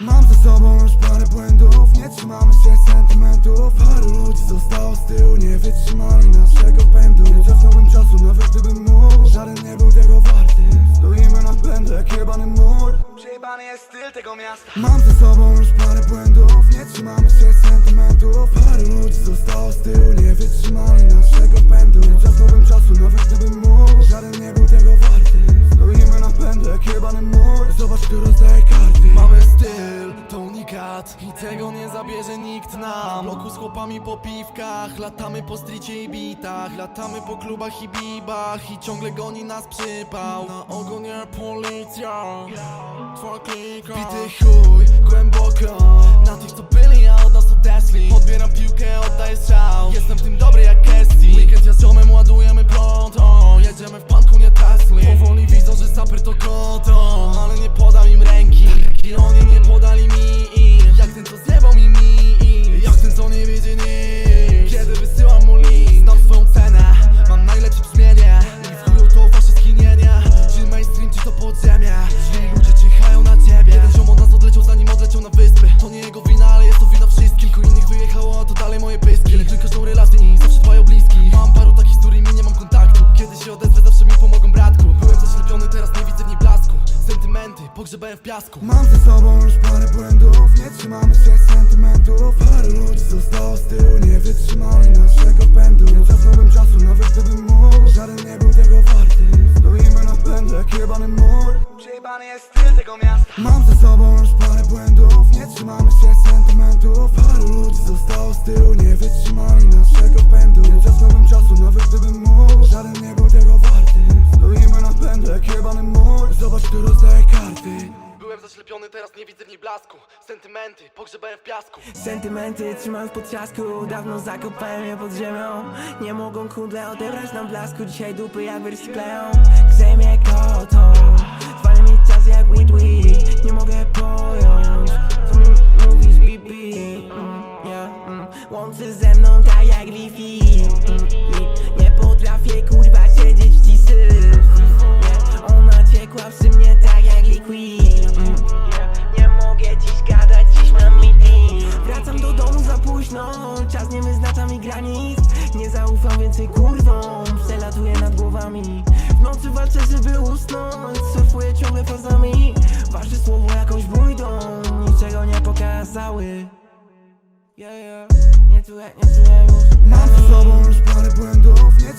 Mam za sobą już parę błędów Nie trzymamy się sentymentów. Paru ludzi zostało z tyłu Nie wytrzymali naszego pędu. Nie cofnąłbym czasu nawet gdybym mógł. Żaden nie był tego warty. Stoimy na pędu jak jebany mur. Przejebany jest styl tego miasta? Mam za sobą już parę błędów Nie trzymamy się sentymentów. Paru ludzi zostało z kto rozdaje karty Mamy styl, to unikat. I tego nie zabierze nikt nam. Bloku z chłopami po piwkach. Latamy po stricie i bitach. Latamy po klubach i bibach. I ciągle goni nas przypał. Na ogonie policja. Twoja klika. Bity chuj, głęboko. Na tych co byli, a w piasku. Mam ze sobą już parę błędów Nie trzymamy się sentymentów. Paru ludzi zostało z tyłu Nie wytrzymali naszego pędu. Nie cofnąłbym czasu nawet gdybym mógł. Żaden nie był tego warty. Stoimy na pędu jak jebany mur. Przejebany jest styl tego miasta. Mam ze sobą już parę błędów Nie trzymamy się sentymentów. Paru ludzi zostało z tyłu Nie wytrzymali naszego pędu. Nie cofnąłbym czasu nawet gdybym mógł. Żaden nie był tego warty. Stoimy na pędu jak jebany mur. Zobacz kto rozdaje karty Byłem zaślepiony, teraz nie widzę w niej blasku. Sentymenty, pogrzebałem w piasku. Sentymenty trzymam w podciasku Dawno zakopałem je pod ziemią. Nie mogą kundle odebrać nam blasku Dzisiaj dupy jak wersji kleją kotą Zwalnia mi czas jak weed weed Nie mogę pojąć Co mi mówisz BB mm, yeah, mm. Łączy ze mną tak jak Wi-Fi. Mm, i Nie potrafię kurwa W nocy walczę, żeby usnąć. Surfuję ciągle fazami. Wasze słowo jakąś bójdą. Niczego nie pokazały. Yeah, yeah. Nie czuję, nie czuję już. Mam ze sobą już parę błędów Nie